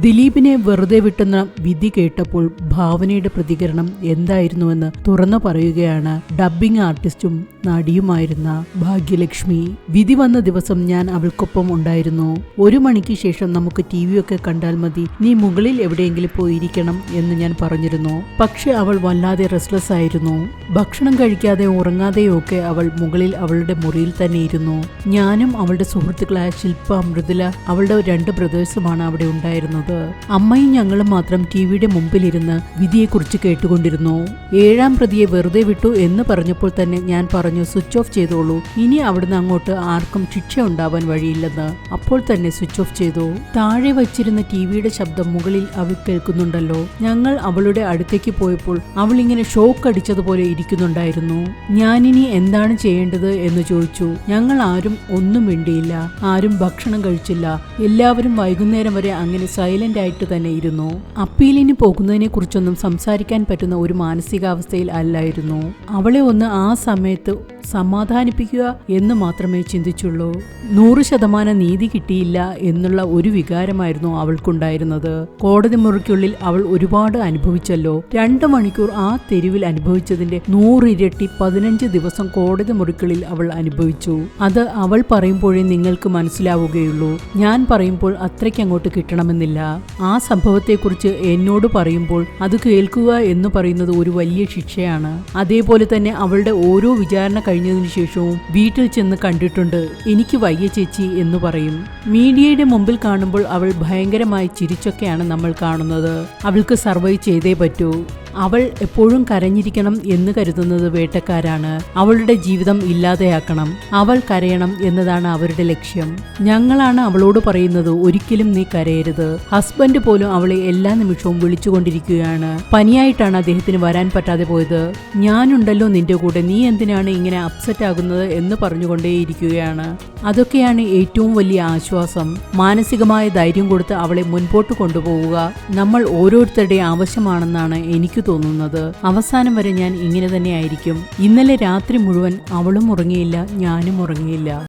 ദിലീപിനെ വെറുതെ വിട്ടെന്ന വിധി കേട്ടപ്പോൾ ഭാവനയുടെ പ്രതികരണം എന്തായിരുന്നുവെന്ന് തുറന്നു പറയുകയാണ് ഡബ്ബിംഗ് ആർട്ടിസ്റ്റും നടിയുമായിരുന്ന ഭാഗ്യലക്ഷ്മി. വിധി വന്ന ദിവസം ഞാൻ അവൾക്കൊപ്പം ഉണ്ടായിരുന്നു. ഒരു മണിക്ക് ശേഷം നമുക്ക് ടി ഒക്കെ കണ്ടാൽ മതി. നീ മുകളിൽ എവിടെയെങ്കിലും പോയിരിക്കണം എന്ന് ഞാൻ പറഞ്ഞിരുന്നു. പക്ഷെ അവൾ വല്ലാതെ റെസ്റ്റ്ലെസ് ആയിരുന്നു. ഭക്ഷണം കഴിക്കാതെ ഉറങ്ങാതെയോ ഒക്കെ അവൾ മുകളിൽ അവളുടെ മുറിയിൽ തന്നെ ഇരുന്നു. ഞാനും അവളുടെ സുഹൃത്തുക്കളായ ശില്പ മൃദുല അവളുടെ രണ്ട് ബ്രദേഴ്സുമാണ് അവിടെ ഉണ്ടായിരുന്നത്. അമ്മയും ഞങ്ങളും മാത്രം ടി വിയുടെ മുമ്പിലിരുന്ന് വിധിയെക്കുറിച്ച് കേട്ടുകൊണ്ടിരുന്നു. ഏഴാം പ്രതിയെ വെറുതെ വിട്ടു എന്ന് പറഞ്ഞപ്പോൾ തന്നെ ഞാൻ പറഞ്ഞു സ്വിച്ച് ഓഫ് ചെയ്തോളൂ. ഇനി അവിടുന്ന് അങ്ങോട്ട് ആർക്കും ശിക്ഷ ഉണ്ടാവാൻ വഴിയില്ലെന്ന്. അപ്പോൾ തന്നെ സ്വിച്ച് ഓഫ് ചെയ്തു. താഴെ വച്ചിരുന്ന ടിവിയുടെ ശബ്ദം മുകളിൽ അവൾ കേൾക്കുന്നുണ്ടല്ലോ. ഞങ്ങൾ അവളുടെ അടുത്തേക്ക് പോയപ്പോൾ അവൾ ഇങ്ങനെ ഷോക്ക് അടിച്ചതുപോലെ ഇരിക്കുന്നുണ്ടായിരുന്നു. ഞാനിനി എന്താണ് ചെയ്യേണ്ടത്? എന്ന് ചോദിച്ചു. ഞങ്ങൾ ആരും ഒന്നും മിണ്ടിയില്ല. ആരും ഭക്ഷണം കഴിച്ചില്ല. എല്ലാവരും വൈകുന്നേരം വരെ അങ്ങനെ സൈലന്റ് ആയിട്ട് തന്നെ ഇരുന്നു. അപ്പീലിന് പോകുന്നതിനെ കുറിച്ചൊന്നും സംസാരിക്കാൻ പറ്റുന്ന ഒരു മാനസികാവസ്ഥയിൽ അല്ലായിരുന്നു. അവളെ ഒന്ന് ആ സമയത്ത് സമാധാനിപ്പിക്കുക എന്ന് മാത്രമേ ചിന്തിച്ചുള്ളൂ. നൂറ് ശതമാനം നീതി കിട്ടിയില്ല എന്നുള്ള ഒരു വികാരമായിരുന്നു അവൾക്കുണ്ടായിരുന്നത്. കോടതി മുറിക്കുള്ളിൽ അവൾ ഒരുപാട് അനുഭവിച്ചല്ലോ. രണ്ട് മണിക്കൂർ ആ തെരുവിൽ അനുഭവിച്ചതിന്റെ നൂറിരട്ടി പതിനഞ്ച് ദിവസം കോടതി മുറിക്കുള്ളിൽ അവൾ അനുഭവിച്ചു. അത് അവൾ പറയുമ്പോഴേ നിങ്ങൾക്ക് മനസ്സിലാവുകയുള്ളൂ. ഞാൻ പറയുമ്പോൾ അത്രയ്ക്ക് അങ്ങോട്ട് കിട്ടണമെന്നില്ല. ആ സംഭവത്തെക്കുറിച്ച് എന്നോട് പറയുമ്പോൾ അത് കേൾക്കുക എന്ന് പറയുന്നത് ഒരു വലിയ ശിക്ഷയാണ്. അതേപോലെ തന്നെ അവളുടെ ഓരോ വിചാരണ കഴിഞ്ഞതിനു ശേഷവും വീട്ടിൽ ചെന്ന് കണ്ടിട്ടുണ്ട്. എനിക്ക് വയ്യ ചേച്ചി എന്ന് പറയും. മീഡിയയുടെ മുമ്പിൽ കാണുമ്പോൾ അവൾ ഭയങ്കരമായി ചിരിച്ചൊക്കെയാണ് നമ്മൾ കാണുന്നത്. അവൾക്ക് സർവൈവ് ചെയ്തേ പറ്റൂ. അവൾ എപ്പോഴും കരഞ്ഞിരിക്കണം എന്ന് കരുതുന്നത് വേട്ടക്കാരാണ്. അവളുടെ ജീവിതം ഇല്ലാതെയാക്കണം. അവൾ കരയണം എന്നതാണ് അവരുടെ ലക്ഷ്യം. ഞങ്ങളാണ് അവളോട് പറയുന്നത് ഒരിക്കലും നീ കരയരുത്. ഹസ്ബൻഡ് പോലും അവളെ എല്ലാ നിമിഷവും വിളിച്ചുകൊണ്ടിരിക്കുകയാണ്. പനിയായിട്ടാണ് അദ്ദേഹത്തിന് വരാൻ പറ്റാതെ പോയത്. ഞാനുണ്ടല്ലോ നിന്റെ കൂടെ. നീ എന്തിനാണ് ഇങ്ങനെ അപ്സെറ്റ് ആകുന്നത് എന്ന് പറഞ്ഞുകൊണ്ടേയിരിക്കുകയാണ്. അതൊക്കെയാണ് ഏറ്റവും വലിയ ആശ്വാസം. മാനസികമായ ധൈര്യം കൊടുത്ത് അവളെ മുൻപോട്ട് കൊണ്ടുപോവുക. നമ്മൾ ഓരോരുത്തരുടെ ആവശ്യമാണെന്നാണ് എനിക്ക് തോന്നുന്നത് അവസാനം വരെ ഞാൻ ഇങ്ങനെ തന്നെയായിരിക്കും. ഇന്നലെ രാത്രി മുഴുവൻ അവളും ഉറങ്ങിയില്ല ഞാനും ഉറങ്ങിയില്ല.